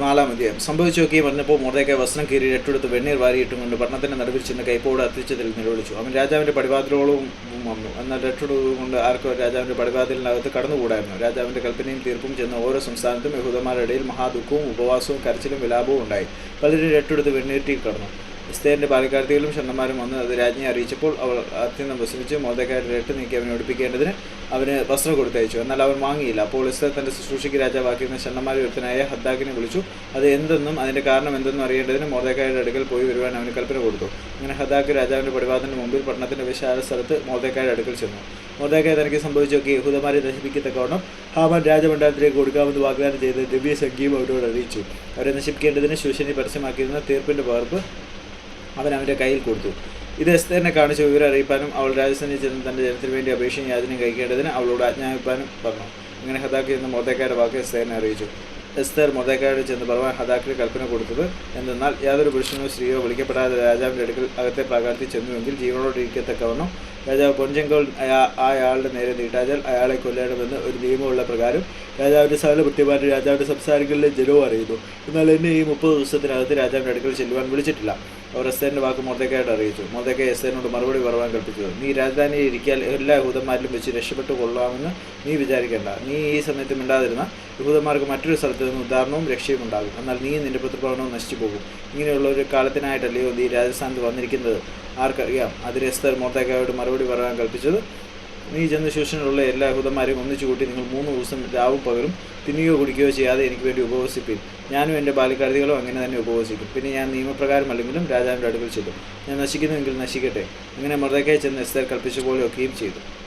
നാലാം അധ്യായം. സംഭവിച്ചു നോക്കി പറഞ്ഞപ്പോൾ മോർദേക്കായി വസ്ത്രം കീറി രട്ടെടുത്ത് വെണ്ണീർ വാരിയിട്ടും കൊണ്ട് പട്ടണത്തിന്റെ നടുവിൽ ചെന്ന് കൈപ്പോട് അത്തിച്ചതിൽ നിലവിളിച്ചു. അവൻ രാജാവിന്റെ പടിവാതിലോളവും വന്നു. എന്നാൽ രട്ടെടുപ്പ് കൊണ്ട് ആർക്കും രാജാവിന്റെ പടിവാതിലിനകത്ത് കടന്നുകൂടായിരുന്നു. രാജാവിന്റെ കൽപ്പനയും തീർപ്പും ചെന്ന് ഓരോ സംസ്ഥാനത്തും യഹൂദന്മാരുടെ ഇടയിൽ മഹാദുഃഖവും ഉപവാസവും കരച്ചിലും വിലാപവും ഉണ്ടായി. പലരും രട്ടെടുത്ത് വെണ്ണീട്ടി കടന്നു. എസ്തേറിന്റെ ബാലക്കാർത്തികളും ഷണ്ണന്മാരും വന്ന് അത് രാജ്ഞിയെ അറിയിച്ചപ്പോൾ അവൾ അത്യന്തം വിശ്രമിച്ച് മോദക്കാരുടെ രട്ട് നീക്കി അവനെ ഒടിപ്പിക്കേണ്ടതിന് അവന് വസ്ത്രം കൊടുത്തയച്ചു. എന്നാൽ അവൻ വാങ്ങിയില്ല. അപ്പോൾ എസ്തേർ തന്റെ ശുശ്രൂഷയ്ക്ക് രാജാവാക്കിയിരുന്ന ഷണ്ണന്മാരിൽ ഒരുത്തനായ ഹദ്ദാക്കിനെ വിളിച്ചു. അത് എന്തെന്നും അതിന്റെ കാരണം എന്തെന്നും അറിയേണ്ടതിന് മോദക്കാരുടെ അടുക്കൽ പോയി വരുവാൻ അവന് കൽപ്പന കൊടുത്തു. അങ്ങനെ ഹദ്ദാക്ക് രാജാവിന്റെ പടിവാദത്തിന് മുമ്പിൽ പട്ടണത്തിന്റെ വിശാല സ്ഥലത്ത് മോദക്കാരുടെ അടുക്കൽ ചെന്നു. മോദക്കായ തനിക്ക് സംഭവിച്ചൊക്കെ യഹൂദമാരെ നശിപ്പിക്കത്തക്കവണ്ണം ഹാമാൻ രാജമണ്ഡലത്തിലേക്ക് കൊടുക്കാമെന്ന് വാഗ്ദാനം ചെയ്ത് ദിവ്യ സംഖ്യയും അവരോട് അറിയിച്ചു. അവരെ നശിപ്പിക്കേണ്ടതിന് ശൂശനി പരസ്യമാക്കിയിരുന്ന തീർപ്പിന്റെ പകർപ്പ് അവൻ അവന്റെ കയ്യിൽ കൊടുത്തു. ഇത് എസ്തേറിനെ കാണിച്ച് വിവരം അറിയിപ്പാനും അവൾ രാജസ്ഥാനിൽ ചെന്ന് തന്റെ ജനത്തിന് വേണ്ടി അപേക്ഷയും യാചനയും കഴിക്കേണ്ടതിന് അവളോട് ആജ്ഞാപിപ്പാനും പറഞ്ഞു. ഇങ്ങനെ ഹദാക്കി എന്ന് മൊതേക്കാരുടെ വാക്ക് എസ്തേറിനെ അറിയിച്ചു. എസ്തേർ മൊതേക്കാരോട് ചെന്ന് പറവാൻ ഹദാക്കിന് കൽപ്പന കൊടുത്തത് എന്തെന്നാൽ യാതൊരു പുരുഷനോ സ്ത്രീയോ വിളിക്കപ്പെടാതെ രാജാവിന്റെ അടുക്കൽ അകത്തെ പ്രാകാരത്തിൽ ചെന്നുവെങ്കിൽ ജീവനോട് ഇരിക്കത്തക്കവണ്ണം രാജാവ് പൊഞ്ചങ്കൾ അയാളുടെ നേരെ നീട്ടാച്ചാൽ അയാളെ കൊല്ലണമെന്ന് ഒരു നിയമമുള്ള പ്രകാരം രാജാവിന്റെ സകല ഭൃത്യമാരും രാജാവിന്റെ സംസാരങ്ങളിലെ ജനവും അറിയുന്നു. എന്നാൽ എന്നെ ഈ മുപ്പത് ദിവസത്തിനകത്ത് രാജാവിന്റെ അടുക്കൽ ചെല്ലുവാൻ വിളിച്ചിട്ടില്ല. അവർ എസ്തേറിന്റെ വാക്ക് മൊർദ്ദേക്കായിട്ട് അറിയിച്ചു. മൊർദ്ദേക്ക എസ്തേനോട് മറുപടി പറയാൻ കൽപ്പിച്ചത് നീ രാജധാനിയിൽ ഇരിക്കാൻ എല്ലാ യഹൂദന്മാരിലും വെച്ച് രക്ഷപ്പെട്ടു കൊള്ളാമെന്ന് നീ വിചാരിക്കേണ്ട. നീ ഈ സമയത്ത് മിണ്ടാതിരുന്ന യഹൂദന്മാർക്ക് മറ്റൊരു സ്ഥലത്ത് നിന്ന് ഉദാഹരണവും രക്ഷയും ഉണ്ടാകും. എന്നാൽ നീ നിന്റെ പുത്രഭവനവും നശിച്ചു പോകും. ഇങ്ങനെയുള്ള ഒരു കാലത്തിനായിട്ടല്ലയോ നീ രാജസ്ഥാനത്ത് വന്നിരിക്കുന്നത്? ആർക്കറിയാം. അതിന് എസ്തർ മൊർദ്ദേക്കായോട് മറുപടി പറയാൻ കൽപ്പിച്ചത് നീ ചെന്ന ശേഷനുള്ള എല്ലാ യഹൂദന്മാരെയും ഒന്നിച്ചു കൂട്ടി നിങ്ങൾ മൂന്ന് ദിവസം രാവും പകലും തിന്നുകയോ കുടിക്കുകയോ ചെയ്യാതെ എനിക്ക് വേണ്ടി ഉപവസിപ്പിൻ. ഞാനും എന്റെ ബാലിക്കാർത്തികളും അങ്ങനെ തന്നെ ഉപവസിക്കും. പിന്നെ ഞാൻ നിയമപ്രകാരം അല്ലെങ്കിലും രാജാവിന്റെ അടുക്കൽ ചെല്ലും. ഞാൻ നശിക്കുന്നുവെങ്കിൽ നശിക്കട്ടെ. അങ്ങനെ മൃതക്കായി ചെന്ന് എസ്തർ കൽപ്പിച്ച പോലെയൊക്കെയും ചെയ്തു.